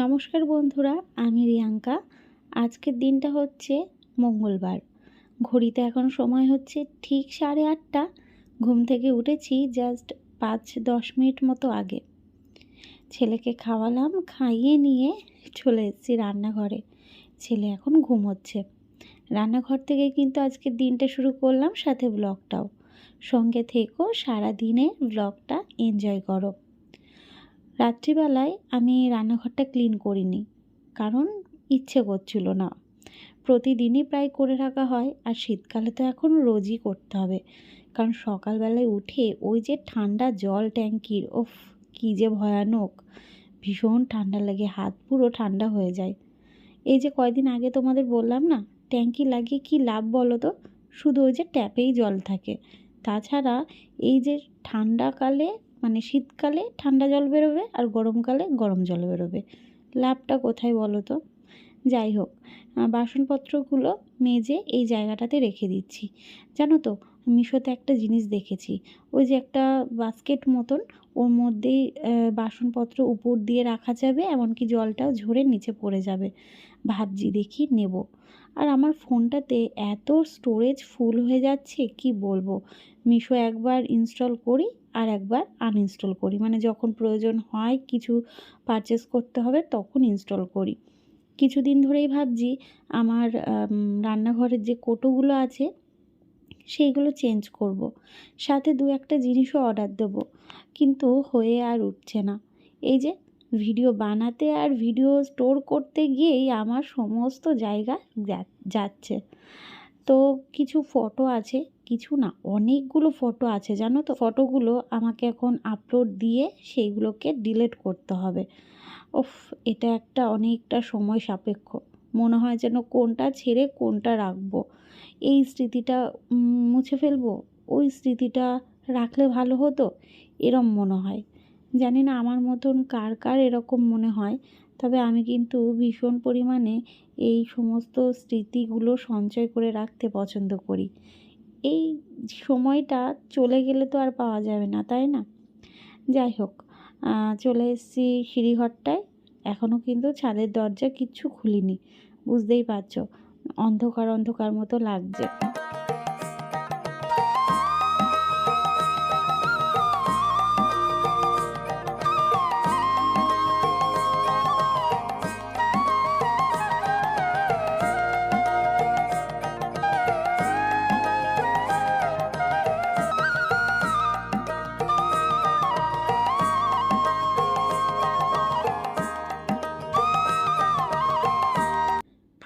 নমস্কার বন্ধুরা, আমি রিয়াঙ্কা। আজকের দিনটা হচ্ছে মঙ্গলবার। ঘড়িতে এখন সময় হচ্ছে ঠিক সাড়ে আটটা। ঘুম থেকে উঠেছি জাস্ট পাঁচ দশ মিনিট মতো আগে। ছেলেকে খাওয়ালাম, খাইয়ে নিয়ে চলে এসেছি রান্নাঘরে। ছেলে এখন ঘুমোচ্ছে। রান্নাঘর থেকে কিন্তু আজকের দিনটা শুরু করলাম সাথে ব্লগটাও সঙ্গে থেকো সারা দিনের ব্লগটা এনজয় করো। রাত্রিবেলায় আমি রান্নাঘরটা ক্লিন করিনি, কারণ ইচ্ছে করছিল না। প্রতিদিনই প্রায় করে রাখা হয়, আর শীতকালে তো এখন রোজই করতে হবে। কারণ সকালবেলায় উঠে ওই যে ঠান্ডা জল ট্যাঙ্কির ওফ কী যে ভয়ানক, ভীষণ ঠান্ডা লাগে, হাত পুরো ঠান্ডা হয়ে যায়। এই যে কয়দিন আগে তোমাদের বললাম না, ট্যাঙ্কি লাগিয়ে কি লাভ বলো তো? শুধু ওই যে ট্যাপেই জল থাকে। তাছাড়া এই যে ঠান্ডাকালে মানে শীতকালে ঠান্ডা জল বেরোবে আর গরমকালে গরম জল বেরোবে। লাভটা কোথায় বলো তো? যাই হোক বাসনপত্রগুলো মেজে এই জায়গাটাতে রেখে দিচ্ছি। জানো তো, মিশোতে একটা জিনিস দেখেছি। ওই যে একটা বাস্কেট মতন, ওর মধ্যেই বাসনপত্র উপর দিয়ে রাখা যাবে, এমনকি জলটাও ঝরে নিচে পড়ে যাবে। ভাবছি দেখি নেব। আর আমার ফোনটাতে এত স্টোরেজ ফুল হয়ে যাচ্ছে, কি বলব? মিশো একবার ইনস্টল করি আর একবার আনইনস্টল করি। মানে যখন প্রয়োজন হয় কিছু পারচেস করতে হবে তখন ইনস্টল করি। কিছুদিন ধরেই ভাবছি আমার রান্নাঘরের যে কোটোগুলো আছে সেইগুলো চেঞ্জ করব। সাথে দু একটা জিনিসও অর্ডার দেবো। কিন্তু হয়ে আর উঠছে না। এই যে ভিডিও বানাতে আর ভিডিও স্টোর করতে গিয়েই আমার সমস্ত জায়গা যাচ্ছে। তো কিছু ফটো আছে, কিছু না, অনেকগুলো ফটো আছে, জানো তো? ফটোগুলো আমাকে এখন আপলোড দিয়ে সেইগুলোকে ডিলিট করতে হবে। ওফ এটা একটা অনেকটা সময় সাপেক্ষ। মনে হয় যেন কোনটা ছেড়ে কোনটা রাখব। এই স্মৃতিটা মুছে ফেলব? ওই স্মৃতিটা রাখলে ভালো হতো? এরম মনে হয়। জানি না আমার মতন কার কার এরকম মনে হয়। তবে আমি কিন্তু ভীষণ পরিমাণে এই সমস্ত স্মৃতিগুলো সঞ্চয় করে রাখতে পছন্দ করি। এই সময়টা চলে গেলে তো আর পাওয়া যাবে না, তাই না? যাই হোক চলে এসেছি সিঁড়িঘরটায়। এখনও কিন্তু ছাদের দরজা কিচ্ছু খুলিনি, বুঝতেই পারছ। অন্ধকার অন্ধকার মতো লাগছে।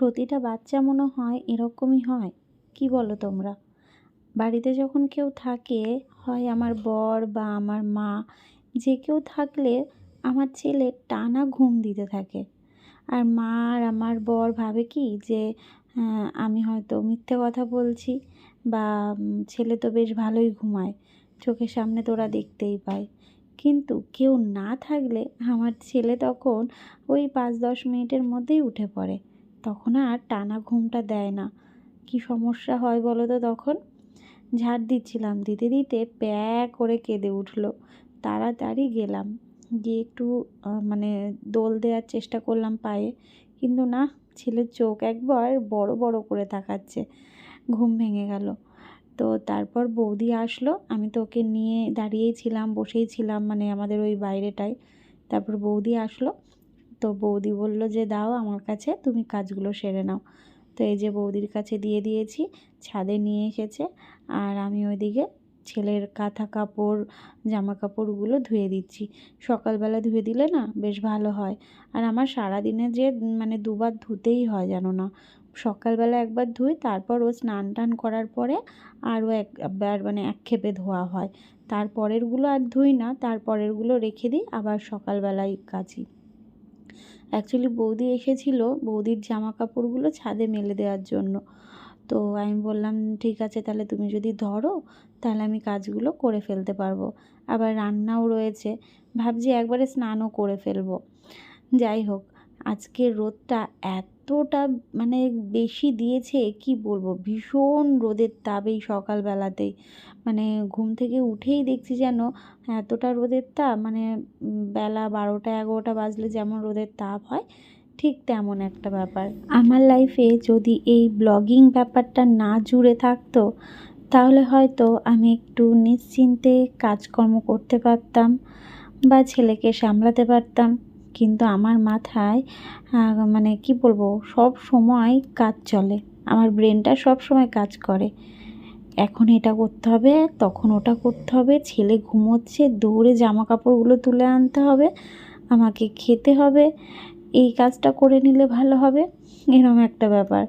প্রতিটা বাচ্চা মনে হয় এরকমই হয়। কি বলো তোমরা? বাড়িতে যখন কেউ থাকে, হয় আমার বর বা আমার মা, যে কেউ থাকলে আমার ছেলে টানা ঘুম দিতে থাকে। আর মা আর আমার বর ভাবে কি যে আমি হয়তো মিথ্যে কথা বলছি বা ছেলে তো বেশ ভালোই ঘুমায়, চোখের সামনে তোরা দেখতেই পায়। কিন্তু কেউ না থাকলে আমার ছেলে তখন ওই পাঁচ দশ মিনিটের মধ্যেই উঠে পড়ে। তখন আর টানা ঘুমটা দেয় না। কি সমস্যা হয় বলো তো তখন? ঝাড় দিচ্ছিলাম, দিতে দিতে প্যা করে কেঁদে উঠল। তাড়াতাড়ি গেলাম। গিয়ে একটু মানে দোল দেওয়ার চেষ্টা করলাম পায়ে। কিন্তু না, ছেলের চোখ একবার বড় বড় করে তাকাচ্ছে। ঘুম ভেঙে গেল। তো তারপর বৌদি আসলো। আমি তো ওকে নিয়ে দাঁড়িয়েই ছিলাম, বসেই ছিলাম মানে আমাদের ওই বাইরেটায়। তারপর বৌদি আসলো। তো বৌদি বলল যে, দাও আমার কাছে, তুমি কাজগুলো সেরে নাও। তো এই যে বৌদির কাছে দিয়ে দিয়েছি, ছাদে নিয়ে এসেছে। আর আমি ওইদিকে ছেলের কাঁথা কাপড়, জামা কাপড়গুলো ধুয়ে দিচ্ছি। সকালবেলা ধুয়ে দিলে না বেশ ভালো হয়। আর আমার সারাদিনে যে মানে দুবার ধুতেই হয় জানো না। সকালবেলা একবার ধুই, তারপর ও স্নান টান করার পরে আরও একবার মানে এক খেপে ধোয়া হয়। তারপরেরগুলো আর ধুই না, তারপরেরগুলো রেখে দিই, আবার সকালবেলায় কাচি। অ্যাকচুয়ালি বৌদি এসেছিল, বৌদির জামা কাপড়গুলো ছাদে মেলে দেওয়ার জন্য। তো আমি বললাম, ঠিক আছে, তাহলে তুমি যদি ধরো, তাহলে আমি কাজগুলো করে ফেলতে পারব। আবার রান্নাও রয়েছে, ভাবছি একবারে স্নানও করে ফেলব। যাই হোক আজকে রোদটা এতটা মানে বেশি দিয়েছে, কি বলব? ভীষণ রোদের তাপ এই সকালবেলাতেই। মানে ঘুম থেকে উঠেই দেখছি যেন এতটা রোদের তাপ মানে বেলা বারোটা, এগারোটা বাজলে যেমন রোদের তাপ হয়, ঠিক তেমন একটা ব্যাপার। আমার লাইফে যদি এই ব্লগিং ব্যাপারটা না জুড়ে থাকতো, তাহলে হয়তো আমি একটু নিশ্চিন্তে কাজকর্ম করতে পারতাম বা ছেলেকে সামলাতে পারতাম। কিন্তু আমার মাথায় মানে কি বলব, সব সময় কাজ চলে। আমার ব্রেনটা সব সময় কাজ করে। এখন এটা করতে হবে, তখন ওটা করতে হবে, ছেলে ঘুমোচ্ছে, দৌড়ে জামা কাপড়গুলো তুলে আনতে হবে, আমাকে খেতে হবে, এই কাজটা করে নিলে ভালো হবে এরকম একটা ব্যাপার।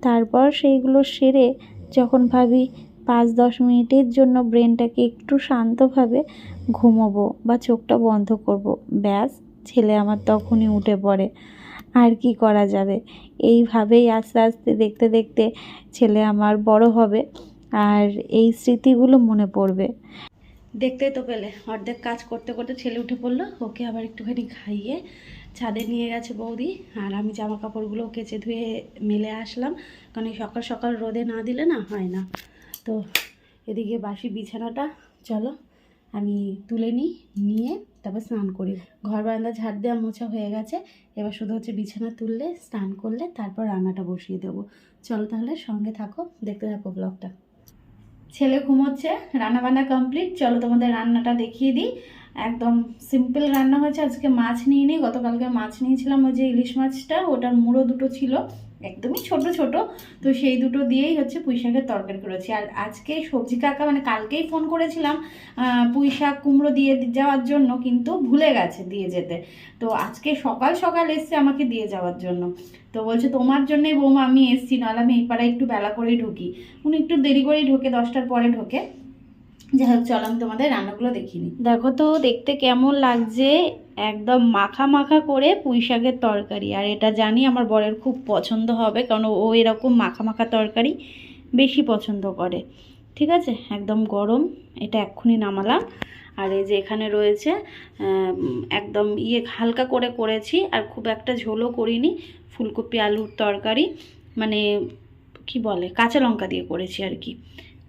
তারপর সেইগুলো সেরে যখন ভাবি পাঁচ দশ মিনিটের জন্য ব্রেনটাকে একটু শান্তভাবে ঘুমোবো বা চোখটা বন্ধ করব, ব্যাস, ছেলে আমার তখনই উঠে পড়ে। আর কি করা যাবে? এইভাবেই আস্তে আস্তে দেখতে দেখতে ছেলে আমার বড় হবে। আর এই স্মৃতিগুলো মনে পড়বে। দেখতেই তো পেলে, অর্ধেক কাজ করতে করতে ছেলে উঠে পড়ল, ওকে আবার একটুখানি খাইয়ে ছাদে নিয়ে গেছে বৌদি, আর আমি জামা কাপড়গুলো কেচে ধুয়ে মেলে আসলাম, কারণ সকাল সকাল রোদে না দিলে না হয় না। তো এদিকে বাসি বিছানাটা, চলো আমি তুলে নিই, নিয়ে তারপর স্নান করি। ঘর বারান্দা ঝাড় দেওয়া মোছা হয়ে গেছে, এবার শুধু হচ্ছে বিছানা তুললে, স্নান করলে, তারপর রান্নাটা বসিয়ে দেবো। চলো তাহলে সঙ্গে থাকো, দেখতে থাকো ব্লগটা ছেলে ঘুমোচ্ছে, রান্নাবান্না কমপ্লিট চলো তোমাদের রান্নাটা দেখিয়ে দিই। একদম সিম্পল রান্না হয়েছে। আজকে মাছ নিয়ে নিই গতকালকে মাছ নিয়েছিলাম ওই যে ইলিশ মাছটা, ওটার মুড়ো দুটো ছিল। একদমই ছোট ছোট। তো সেই দুটো দিয়েই হচ্ছে পুঁই শাকের তরকারি করেছি। আর আজকে সবজি কাকা মানে কালকেই ফোন করেছিলাম পুঁই শাক কুমড়ো দিয়ে যাওয়ার জন্য, কিন্তু ভুলে গেছে দিয়ে যেতে। তো আজকে সকাল সকাল এসছে আমাকে দিয়ে যাওয়ার জন্য। তো বলছে, তোমার জন্যই বৌমা, আমি এসছি, নাহলে আমি এই পাড়ায় একটু বেলা করেই ঢুকি। উনি একটু দেরি করেই ঢোকে, দশটার পরে ঢোকে। যাই হোক, চলো আমি তোমাদের রান্নাগুলো দেখিনি দেখো তো, দেখতে কেমন লাগছে। একদম মাখা মাখা করে পুঁই শাকের তরকারি। আর এটা জানি আমার বরের খুব পছন্দ হবে, কারণ ও এরকম মাখা মাখা তরকারি বেশি পছন্দ করে। ঠিক আছে? একদম গরম, এটা এক্ষুনি নামালাম। আর এই যে এখানে রয়েছে একদম ইয়ে হালকা করে করেছি, আর খুব একটা ঝোলও করিনি, ফুলকপি, আলুর তরকারি মানে কি বলে, কাঁচা লঙ্কা দিয়ে করেছি আর কি।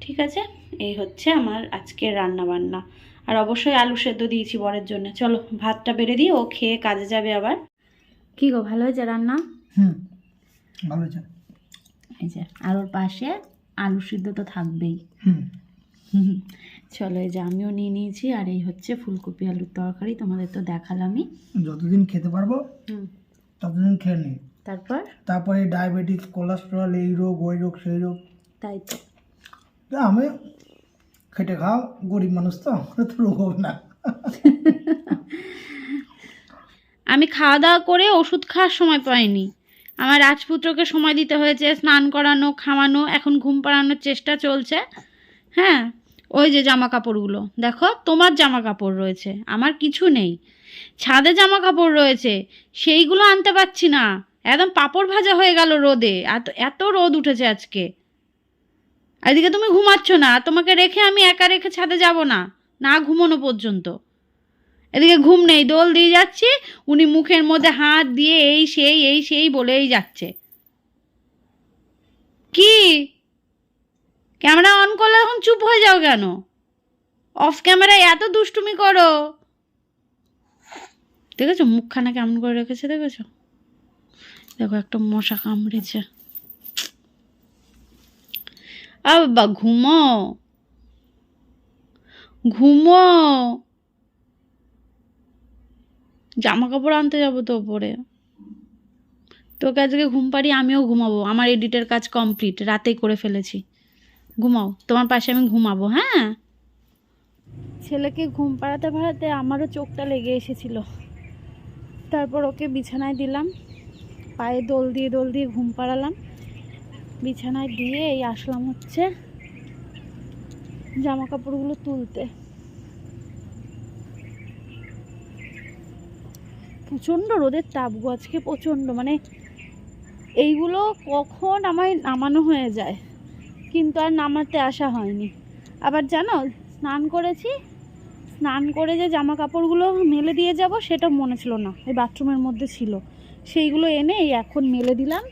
ঠিক আছে? এই হচ্ছে আমার আজকের রান্না বান্না আর অবশ্যই আলু সেদ্ধ দিয়েছি বরের জন্য। চলো ভাতটা বেড়ে দিই ও খেয়ে কাজে যাবে আবার। কি গো ভালো হয়েছে রান্না? হুম ভালো হয়েছে। এই যে আর ওর পাশে আলু সিদ্ধ তো থাকবেই। চলো এই যে আমিও নিয়ে নিয়েছি আর এই হচ্ছে ফুলকপি আলুর তরকারি তোমাদের তো দেখালামই। যতদিন খেতে পারব হুম। ততদিন খেয়ে নিই। তারপর? তারপরে ডায়াবেটিস কোলেস্ট্রল এই রোগ ওই রোগ সেই রোগ। তাই তা আমি খেটে খাও, গরিব মানুষ তো তো রোগ হবে না। আমি খাওয়া দাওয়া করে ওষুধ খাওয়ার সময় পাইনি। আমার রাজপুত্রকে সময় দিতে হয়েছে, স্নান করানো, খাওয়ানো, এখন ঘুম পাড়ানোর চেষ্টা চলছে। হ্যাঁ ওই যে জামা কাপড়গুলো দেখো, তোমার জামা কাপড় রয়েছে, আমার কিছু নেই। ছাদে জামা কাপড় রয়েছে, সেইগুলো আনতে পারছি না। একদম পাপড় ভাজা হয়ে গেল রোদে, এত এত রোদ উঠেছে আজকে। এদিকে তুমি ঘুমাচ্ছ না, তোমাকে রেখে আমি একা রেখে ছাদে যাব না না ঘুমোনো পর্যন্ত। এদিকে ঘুম নেই, দোল দিয়ে যাচ্ছি, উনি মুখের মধ্যে হাত দিয়ে এই সেই এই সেই বলেই যাচ্ছে। কি? ক্যামেরা অন করলে তখন চুপ হয়ে যাও কেন? অফ ক্যামেরায় এত দুষ্টুমি করো। দেখেছ মুখখানা কেমন করে রেখেছে, দেখেছ? দেখো একটা মশা কামড়েছে। আ বাবা ঘুমো। ঘুমো। জামা কাপড় আনতে যাব তো ওপরে তোকে আজকে ঘুম পাড়ি আমিও ঘুমাবো। আমার এডিটের কাজ কমপ্লিট রাতেই করে ফেলেছি। ঘুমাও, তোমার পাশে আমি ঘুমাবো হ্যাঁ? ছেলেকে ঘুম পাড়াতে পাড়াতে আমারও চোখটা লেগে এসেছিল। তারপর ওকে বিছানায় দিলাম, পায়ে দোল দিয়ে দোল দিয়ে ঘুম পাড়ালাম। বিছানায় দিয়ে এই আসলাম হচ্ছে জামা কাপড়গুলো তুলতে। প্রচণ্ড রোদের তাপ গো, আজকে প্রচণ্ড মানে এইগুলো কখন আমায় নামানো হয়ে যায়, কিন্তু আর নামাতে আসা হয়নি। আবার জানো, স্নান করেছি, স্নান করে যে জামা কাপড়গুলো মেলে দিয়ে যাব, সেটা মনে ছিল না, এই বাথরুমের মধ্যে ছিল। সেইগুলো এনে এই এখন মেলে দিলাম।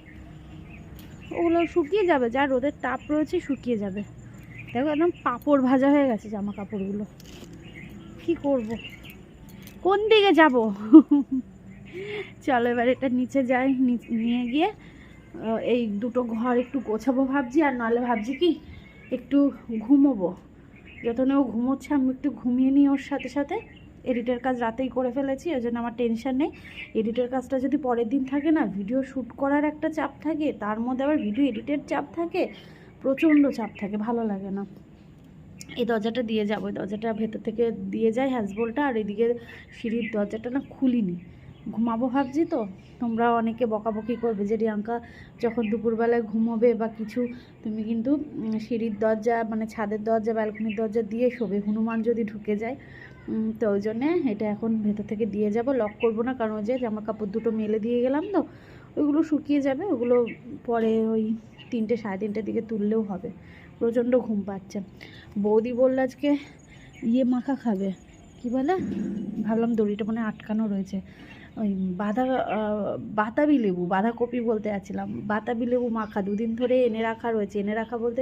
ওগুলো শুকিয়ে যাবে, যা রোদের তাপ রয়েছে শুকিয়ে যাবে। দেখো একদম পাপড় ভাজা হয়ে গেছে জামা কাপড়গুলো কি করব? কোন দিকে যাব? চলো এবার এটা নিচে যাই নিয়ে গিয়ে এই দুটো ঘর একটু গোছাবো ভাবছি, আর নাহলে ভাবছি কি, একটু ঘুমোবো। যতক্ষণে ও ঘুমোচ্ছে, আমি একটু ঘুমিয়ে নিই ওর সাথে সাথে। এডিটের কাজ রাতেই করে ফেলেছি ওই জন্য আমার টেনশন নেই। এডিটের কাজটা যদি পরের দিন থাকে না, ভিডিও শ্যুট করার একটা চাপ থাকে, তার মধ্যে আবার ভিডিও এডিটের চাপ থাকে, প্রচণ্ড চাপ থাকে, ভালো লাগে না। এই দরজাটা দিয়ে যাব দরজাটা ভেতর থেকে দিয়ে যায় হ্যাজবোলটা আর এদিকে সিঁড়ির দরজাটা না খুলিনি। ঘুমাবো ভাবছি তো তোমরা অনেকে বকাবকি করবে যে, রিয়াঙ্কা যখন দুপুরবেলায় ঘুমোবে বা কিছু, তুমি কিন্তু সিঁড়ির দরজা মানে ছাদের দরজা, ব্যালকনির দরজা দিয়ে শোবে, হনুমান যদি ঢুকে যায় তো ওই জন্যে এটা এখন ভেতর থেকে দিয়ে যাব লক করব না, কারণ ওই যে জামা কাপড় দুটো মেলে দিয়ে গেলাম তো, ওইগুলো শুকিয়ে যাবে, ওগুলো পরে ওই তিনটে, সাড়ে তিনটের দিকে তুললেও হবে, প্রচণ্ড ঘুম পাচ্ছে। বৌদি বলল আজকে ইয়ে মাখা খাবে, কি বলে? ভাবলাম দড়িটা মনে আটকানো রয়েছে। ওই বাঁধা বাতাবি লেবু, বাঁধাকপি বলতে যাচ্ছিলাম। বাতাবি লেবু মাখা, দুদিন ধরে এনে রাখা রয়েছে। এনে রাখা বলতে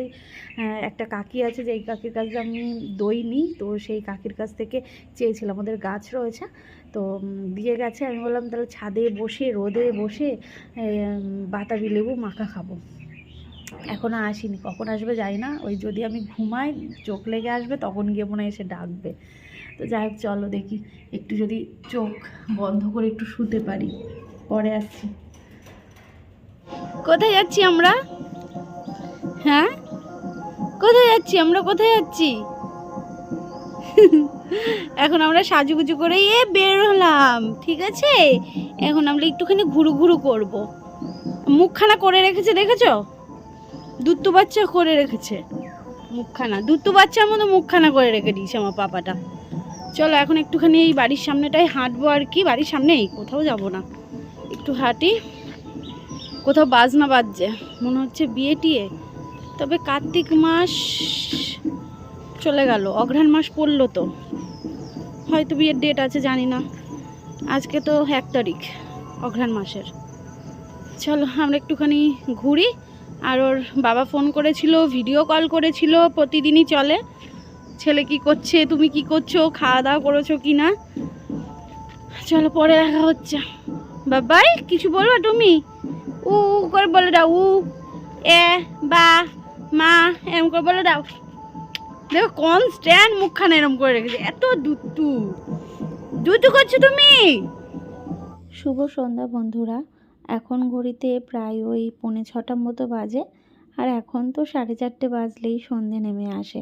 একটা কাকি আছে, যেই কাকির কাছ আমি দই নিই, তো সেই কাকির কাছ থেকে চেয়েছিলাম। ওদের গাছ রয়েছে, তো দিয়ে গেছে। আমি বললাম, তাহলে ছাদে বসে, রোদে বসে বাতাবি লেবু মাখা খাব। এখনও আসেনি। কখন আসবে যাই না। ওই যদি আমি ঘুমাই, চোখ লেগে আসবে, তখন গিয়ে মনে এসে ডাকবে। তো যাই হোক, চলো দেখি। একটু যদি চোখ বন্ধ করে একটু শুতে পারি। পরে আসছি। কোথায় যাচ্ছি আমরা? হ্যাঁ? কোথায় যাচ্ছি? আমরা কোথায় যাচ্ছি? এখন আমরা সাজুগুজু করে এ বের হলাম, ঠিক আছে? এখন আমরা একটুখানি ঘুরু ঘুরু করব। মুখখানা করে রেখেছে, দেখেছ? দুত্তু বাচ্চা করে রেখেছে। মুখখানা। দুত্তু বাচ্চার মতো মুখখানা করে রেখে দিয়েছে আমার পাপাটা। চলো, এখন একটুখানি এই বাড়ির সামনেটাই হাঁটবো আর কি। বাড়ির সামনেই কোথাও যাব না। একটু হাঁটি। কোথাও বাজনা বাজছে। মনে হচ্ছে বিয়ে টিয়ে তবে কার্তিক মাস চলে গেল। অঘ্রাণ মাস পড়ল তো। হয়তো বিয়ের ডেট আছে, জানি না। আজকে তো এক তারিখ, অঘ্রাণ মাসের। চলো, আমরা একটুখানি ঘুরি। আর ওর বাবা ফোন করেছিল ভিডিও কল করেছিল, প্রতিদিনই চলে। ছেলে কি করছে, তুমি কি করছ, খাওয়া দাওয়া করেছ কি না? চলো পরে দেখা হচ্ছে। বাবাই কিছু বলব তুমি? উ করে বলে দাও, উ, এ, বা, মা, এরম করে বলে দাও। দেখো কনস্ট্যান্ট মুখখানা এরম করে রেখেছে, এত দুতু দুটু করছ তুমি? শুভ সন্ধ্যা বন্ধুরা, এখন ঘড়িতে প্রায় ওই পৌনে ছটার মতো বাজে, আর এখন তো সাড়ে চারটে বাজলেই সন্ধে নেমে আসে।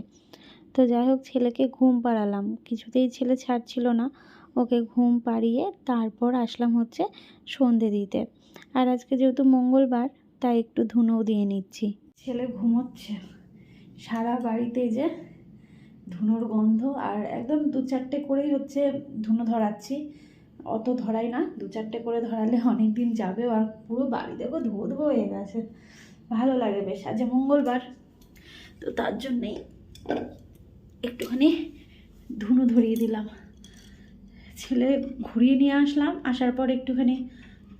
তো যাই হোক, ছেলেকে ঘুম পাড়ালাম। কিছুতেই ছেলে ছাড়ছিল না। ওকে ঘুম পাড়িয়ে তারপর আসলাম হচ্ছে সন্ধে দিতে। আর আজকে যেহেতু মঙ্গলবার, তাই একটু ধুনোও দিয়ে নিচ্ছি। ছেলে ঘুমোচ্ছে। সারা বাড়িতে যে ধুনোর গন্ধ আর একদম দু চারটে করেই হচ্ছে ধুনো ধরাচ্ছি। অত ধরাই না, দু চারটে করে ধরালে অনেক দিন যাবে আর পুরো বাড়ি দেখো ধুয়ো ধুয়ো হয়ে গেছে। ভালো লাগে বেশ, আজ মঙ্গলবার। তো তার জন্যেই একটুখানি ধুনো ধরিয়ে দিলাম। ছেলে ঘুরিয়ে নিয়ে আসলাম, আসার পর একটুখানি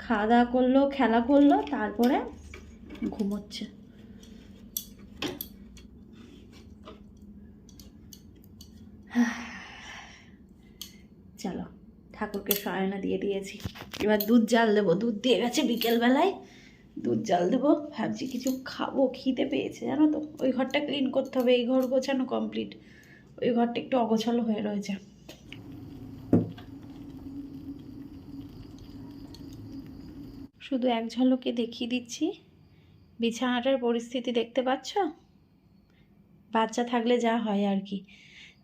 খাওয়া দাওয়া করল, খেলা করল, তারপরে ঘুমোচ্ছে। চলো, ঠাকুরকে সয়না দিয়ে দিয়েছি। এবার দুধ জাল দেবো। দুধ দিয়ে গেছে বিকেলবেলায়। দুধ জাল দেবো। ভাবছি কিছু খাব, খিদে পেয়েছে, জানো তো? ওই ঘরটা ক্লিন করতে হবে, এই ঘর গোছানো কমপ্লিট ওই ঘরটা একটু অগোছালো হয়ে রয়েছে। শুধু এক ঝলকে দেখিয়ে দিচ্ছি। বিছানাটার পরিস্থিতি দেখতে পাচ্ছ? বাচ্চা থাকলে যা হয় আর কি।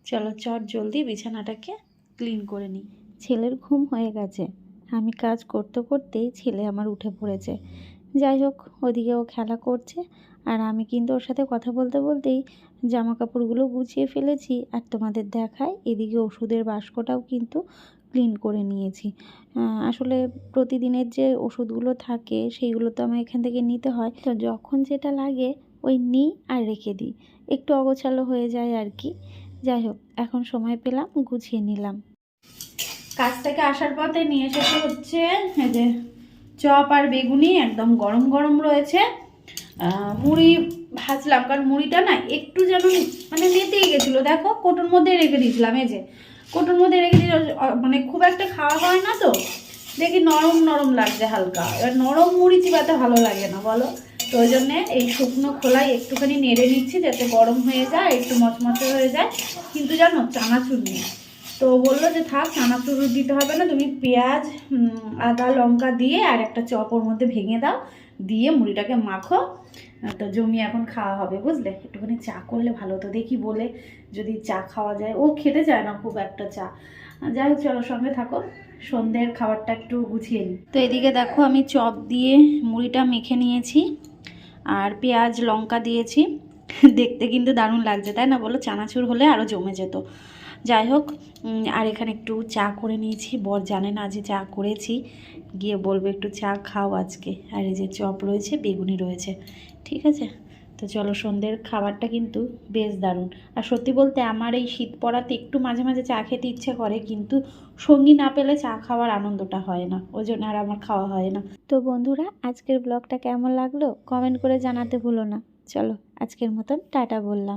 চলো, চট জলদি বিছানাটাকে ক্লিন করে নিই। ছেলের ঘুম হয়ে গেছে। আমি কাজ করতে করতেই ছেলে আমার উঠে পড়েছে। যাই হোক, ওদিকে ও খেলা করছে। আর আমি কিন্তু ওর সাথে কথা বলতে বলতেই জামা কাপড়গুলো গুছিয়ে ফেলেছি আর তোমাদের দেখায় এদিকে ওষুধের বাস্কটাও কিন্তু ক্লিন করে নিয়েছি। আসলে প্রতিদিনের যে ওষুধগুলো থাকে সেইগুলো তো আমার এখান থেকে নিতে হয়। তো যখন যেটা লাগে ওই নিই আর রেখে দিই। একটু অগোছালো হয়ে যায় আর কি। যাই হোক, এখন সময় পেলাম, গুছিয়ে নিলাম। কাজ থেকে আসার পথে নিয়ে এসেছে হচ্ছে যে চপ আর বেগুনি একদম গরম গরম রয়েছে। মুড়ি ভাজলাম, কারণ মুড়িটা না একটু যেন মানে নেতেই গেছিল। দেখো, কোটোর মধ্যে রেখে দিয়েছিলাম, এই যে। কোটোর মধ্যে রেখে দিয়ে মানে খুব একটা খাওয়া হয় না তো। দেখি নরম নরম লাগছে হালকা। এবার নরম মুড়ি চিবাতে ভালো লাগে না, বলো? তো ওই জন্যে এই শুকনো খোলাই একটুখানি নেড়ে নিচ্ছি, যাতে গরম হয়ে যায়, একটু মচমচে হয়ে যায়। কিন্তু জানো, চানাচুর নেই। তো বলল যে, থাক, চানাচুর দিতে হবে না। তুমি পেঁয়াজ আদা, লঙ্কা দিয়ে আর একটা চপ ওর মধ্যে ভেঙে দাও। দিয়ে মুড়িটাকে মাখো। তো জমি এখন খাওয়া হবে, বুঝলে? একটুখানি চা করলে ভালো হতো। দেখি বলে যদি চা খাওয়া যায়। ও খেতে চায় না খুব একটা চা। যাই হোক, চলো সঙ্গে থাকো। সন্ধ্যের খাবারটা একটু গুছিয়ে নিই তো এদিকে দেখো, আমি চপ দিয়ে মুড়িটা মেখে নিয়েছি আর পেঁয়াজ, লঙ্কা দিয়েছি। দেখতে কিন্তু দারুণ লাগছে, তাই না বলো? চানাচুর হলে আরও জমে যেত। যাই হোক আর এখানে একটু চা করে নিয়েছি। বর জানে না যে চা করেছি। গিয়ে বলব, একটু চা খাও আজকে। আর এই যে চপ রয়েছে, বেগুনি রয়েছে। ঠিক আছে? তো চলো, সন্ধ্যের খাবারটা কিন্তু বেশ দারুণ। আর সত্যি বলতে আমার এই শীত পড়াতে একটু মাঝে মাঝে চা খেতে ইচ্ছে করে, কিন্তু সঙ্গী না পেলে চা খাওয়ার আনন্দটা হয় না। ওই জন্য আর আমার খাওয়া হয় না। তো বন্ধুরা, আজকের ব্লগটা কেমন লাগল? কমেন্ট করে জানাতে ভুলো না। চলো, আজকের মতন টাটা বললাম।